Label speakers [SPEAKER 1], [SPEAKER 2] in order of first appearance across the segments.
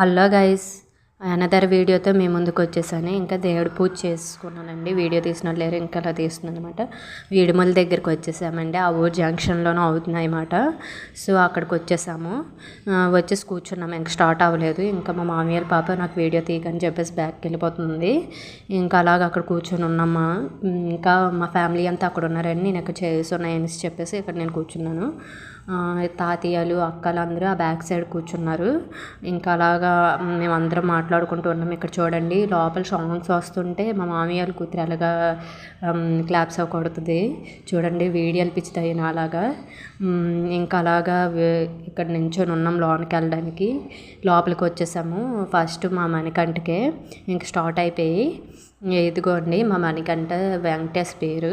[SPEAKER 1] Hello guys another వీడియోతో మీ ముందుకు వచ్చేసాను. ఇంకా దేవుడు పూజ చేసుకున్నానండి వీడియో తీసిన లేరు ఇంకా అలా తీస్తున్నాను అనమాట వీడిమల దగ్గరికి వచ్చేసామండి. ఆ ఊరు జంక్షన్లోనూ అవుతున్నాయి అన్నమాట సో అక్కడికి వచ్చేసాము. వచ్చేసి కూర్చున్నాము. ఇంకా స్టార్ట్ అవ్వలేదు. ఇంకా మా మామయ్య పాప నాకు వీడియో తీయకని చెప్పేసి బ్యాక్కి వెళ్ళిపోతుంది. ఇంకా అలాగ అక్కడ కూర్చొని ఉన్నామా ఇంకా మా ఫ్యామిలీ అంతా అక్కడ ఉన్నారండి. నేను ఇక్కడ చేసి ఉన్నాయని చెప్పేసి ఇక్కడ నేను కూర్చున్నాను. తాతయ్యలు అక్కలు అందరూ ఆ బ్యాక్ సైడ్ కూర్చున్నారు. ఇంకా అలాగా మేమందరం మాట్లాడుకుంటూ ఉన్నాం. ఇక్కడ చూడండి లోపల సాంగ్స్ వస్తుంటే మా మామయ్య కూతురు అలాగా క్లాప్స్ అవి కొడుతుంది. చూడండి వీడియోలు పిచ్చుతాయి అలాగా. ఇంకా అలాగా ఇక్కడ నించొని ఉన్నాం లోనికి వెళ్ళడానికి. లోపలికి వచ్చేసాము. ఫస్ట్ మా మణికంటకే ఇంక స్టార్ట్ అయిపోయి ఇదిగోండి మా మణికంఠ వెంకటేష్ పేరు.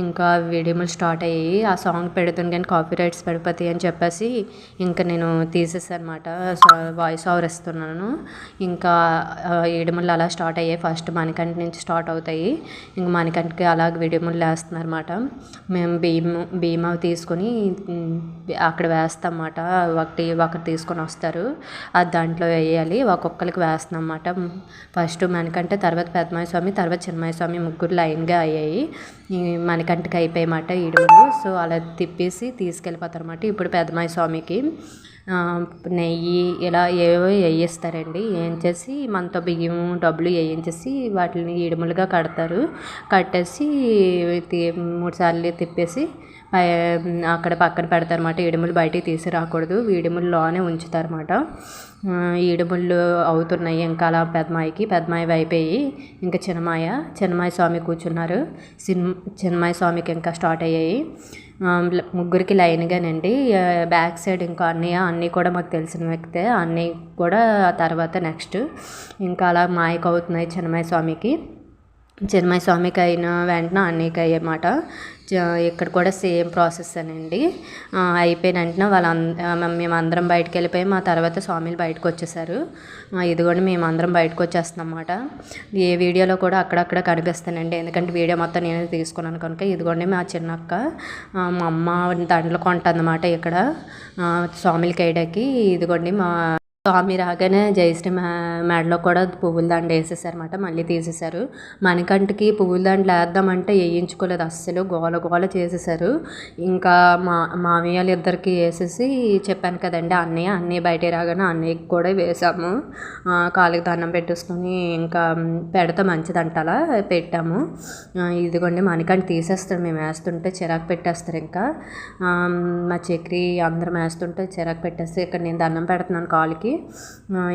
[SPEAKER 1] ఇంకా వీడియోలు స్టార్ట్ అయ్యాయి ఆ సాంగ్ పెడుతుంది కానీ కాపీ రైట్స్ పడిపోతాయి అని చెప్పేసి ఇంకా నేను తీసేసాను అనమాట వాయిస్ ఓవర్ ఇస్తున్నాను. ఇంకా వీడియోలు అలా స్టార్ట్ అయ్యాయి. ఫస్ట్ మణికంఠ నుంచి స్టార్ట్ అవుతాయి. ఇంకా మణికంఠకి అలా వీడియోలు వేస్తున్నారు అనమాట మేము భీమ్ భీమా తీసుకొని అక్కడ వేస్తామన్నమాట. ఒకటి ఒకటి తీసుకొని వస్తారు. అది దాంట్లో వేయాలి. ఒక్కొక్కరికి వేస్తాం అన్నమాట ఫస్ట్ మనకంటే తర్వాత పెద్దమాయ స్వామి తర్వాత చిన్మయ స్వామి ముగ్గురు లైన్గా అయ్యాయి. మణికంఠకి అయిపోయామాట ఈడుగురు సో అలా తిప్పేసి తీసుకెళ్ళిపోతారు అన్నమాట ఇప్పుడు పెద్దమాయ స్వామికి. నెయ్యి ఇలా ఏవో వేయిస్తారండి. వేయించేసి మనతో బియ్యం డబ్బులు వేయించేసి వాటిని ఇడుములుగా కడతారు. కట్టేసి మూడు సార్లు తిప్పేసి అక్కడ పక్కన పెడతారు అన్నమాట ఇడుములు బయటికి తీసి రాకూడదు ఇడుముల్లోనే ఉంచుతారన్నమాట. ఈడుముళ్ళు అవుతున్నాయి. ఇంకా అలా పెద్దమాయికి పెద్దమాయి అయిపోయి ఇంకా చిన్నమాయ చిన్నమాయ స్వామి కూర్చున్నారు. సిన్ చిన్నమాయ స్వామికి ఇంకా స్టార్ట్ అయ్యాయి. ముగ్గురికి లైన్గానండి బ్యాక్ సైడ్ ఇంకా అన్నయ్య అన్నీ కూడా మాకు తెలిసిన వ్యక్తే. అన్నీ కూడా తర్వాత నెక్స్ట్. ఇంకా అలా మాయకు అవుతున్నాయి చిన్నమాయ స్వామికి. చిన్నమాయ స్వామికి అయిన వెంటనే అన్నయ్యకి అయ్యమాట. ఇక్కడ కూడా సేమ్ ప్రాసెస్ అండి అయిపోయిన వెంటనే వాళ్ళ మేము అందరం బయటకు వెళ్ళిపోయి మా తర్వాత స్వామిలు బయటకు వచ్చేసారు ఇదిగోండి మేము అందరం బయటకు వచ్చేస్తున్నాం అన్నమాట ఏ వీడియోలో కూడా అక్కడక్కడ కనిపిస్తానండి. ఎందుకంటే వీడియో మొత్తం నేనే తీసుకున్నాను కనుక ఇదిగోండి మా చిన్నక్క మా అమ్మ దండలు కొంటుందన్నమాట ఇక్కడ. స్వామిలకి వేయడానికి. ఇదిగోండి మా స్వామి రాగానే జయశ్రీ మెడలో కూడా పువ్వుల దండ వేసేసారన్నమాట. మళ్ళీ తీసేశారు. మణికంఠకి పువ్వుల దండలు వేద్దామంటే వేయించుకోలేదు. అస్సలు గోల గోల చేసేసారు ఇంకా మా మామయ్యలు ఇద్దరికి వేసేసి చెప్పాను కదండి అన్నయ్య అన్నయ్య బయట రాగానే అన్నయ్యకి కూడా వేసాము. కాళ్ళకి దండం పెట్టేసుకొని ఇంకా పెడితే మంచిదంట అలా పెట్టాము ఇదిగోండి మణికంఠ తీసేస్తారు. మేము వేస్తుంటే చిరాకు పెట్టేస్తారు ఇంకా. మా చక్రి అందరం వేస్తుంటే చిరాకు పెట్టేస్తే ఇక్కడ నేను దండం పెడుతున్నాను కాళ్ళకి.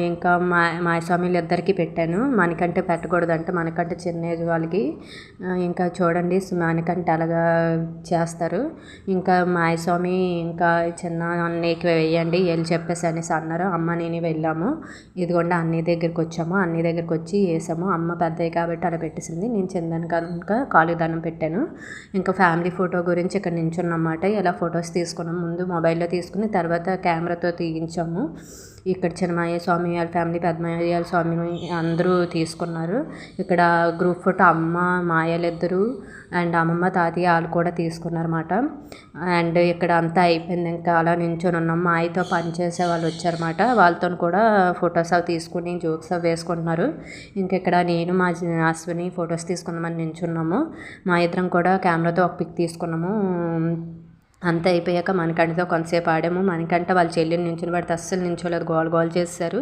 [SPEAKER 1] ఇంకా మా మా స్వామిలు ఇద్దరికి పెట్టాను. మనకంటే పెట్టకూడదంట మనకంటే చిన్న ఏజ్ వాళ్ళకి ఇంకా చూడండి మనకంటే అలాగా చేస్తారు. ఇంకా మా స్వామి ఇంకా చిన్న అన్నయ్యకి వేయండి వెళ్ళి చెప్పేసి అనేసి అన్నారు. అమ్మ నేను వెళ్ళాము. ఇదిగోండి అన్నయ్య దగ్గరికి వచ్చాము. అన్నయ్య దగ్గరికి వచ్చి వేసాము. అమ్మ పెద్దయ్య కాబట్టి అలా పెట్టేసింది. నేను చిన్నదాని కనుక కాలు దానం పెట్టాను. ఇంకా ఫ్యామిలీ ఫోటో గురించి ఇక్కడ నించున్నమాట ఇలా ఫొటోస్ తీసుకున్నాం. ముందు మొబైల్లో తీసుకుని తర్వాత కెమెరాతో తీయించాము. ఇక్కడ చిన్నమయ్య స్వామి వాళ్ళ ఫ్యామిలీ పెద్దమయ్య స్వామి అందరూ తీసుకున్నారు. ఇక్కడ గ్రూప్ ఫోటో అమ్మ మాయలు అండ్ అమ్మమ్మ తాతయ్య వాళ్ళు కూడా తీసుకున్నారన్నమాట. అండ్ ఇక్కడ అంతా అయిపోయింది. ఇంకా అలా నించొని ఉన్నాం. మాయతో పనిచేసే వాళ్ళు వచ్చారన్నమాట. వాళ్ళతో కూడా ఫొటోస్ అవి తీసుకుని జోక్స్ అవి వేసుకుంటున్నారు. ఇంక ఇక్కడ నేను మా అశ్విని ఫొటోస్ తీసుకుందామని నించున్నాము. మా ఇద్దరం కూడా కెమెరాతో ఒక పిక్ తీసుకున్నాము. అంతా అయిపోయాక మణికంఠతో కొంతసేపు ఆడాము. మణికంఠ వాళ్ళ చెల్లిని నించుని పెడితే అస్సలు నించోలేదు. గోల్ గోల్ చేశారు.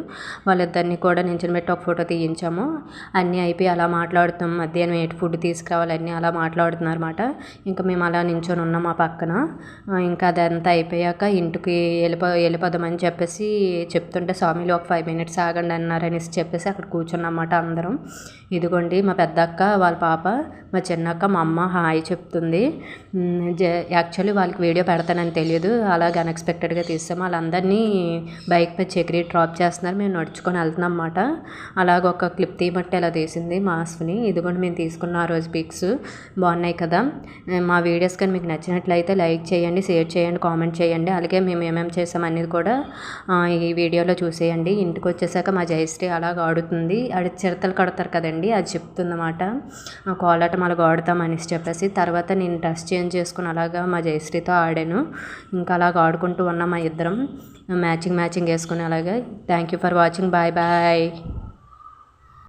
[SPEAKER 1] వాళ్ళిద్దరిని కూడా నించుని పెట్టి ఒక ఫోటో తీయించాము. అన్నీ అయిపోయి అలా మాట్లాడుతాం మధ్యాహ్నం ఏంటి ఫుడ్ తీసుకురావాలి అన్నీ అలా మాట్లాడుతున్నారు అనమాట ఇంకా మేము అలా నించొని ఉన్నాం మా పక్కన. ఇంకా అదంతా అయిపోయాక ఇంటికి వెళ్ళిపో వెళ్ళిపోదామని చెప్పేసి చెప్తుంటే స్వామిలు ఒక ఫైవ్ మినిట్స్ ఆగండి అన్నారనేసి చెప్పేసి అక్కడ కూర్చున్నమాట అందరం. ఇదిగోండి మా పెద్దక్క వాళ్ళ పాప మా చిన్నక్క మా అమ్మ హాయ్ చెప్తుంది. యాక్చువల్లీ వాళ్ళకి వీడియో పెడతానని తెలియదు. అలాగే అన్ఎక్స్పెక్టెడ్గా తీస్తాము వాళ్ళందరినీ బైక్ పై చక్రీ డ్రాప్ చేస్తున్నారు. మేము నడుచుకొని వెళ్తున్నాం అన్నమాట. అలాగ ఒక క్లిప్ తీయబట్టి అలా తీసింది మా అశ్విని కూడా మేము తీసుకున్న ఆ రోజు పిక్స్ బాగున్నాయి కదా. మా వీడియోస్ కానీ మీకు నచ్చినట్లయితే లైక్ చేయండి షేర్ చేయండి కామెంట్ చేయండి. అలాగే మేము ఏమేమి చేసాం అనేది కూడా ఈ వీడియోలో చూసేయండి. ఇంటికి వచ్చేసాక మా జయశ్రీ అలాగ ఆడుతుంది. అది చిరతలు కడతారు కదండి అది చెప్తుందన్నమాట కోలాటం అలాగ ఆడుతామనేసి చెప్పేసి తర్వాత నేను డ్రెస్ చేంజ్ చేసుకుని అలాగా మా జయశ్రీతో ఆడాను. ఇంకా అలాగ ఆడుకుంటూ ఉన్నాం మా ఇద్దరం. మ్యాచింగ్ మ్యాచింగ్ వేసుకుని అలాగే. Thank you for watching bye bye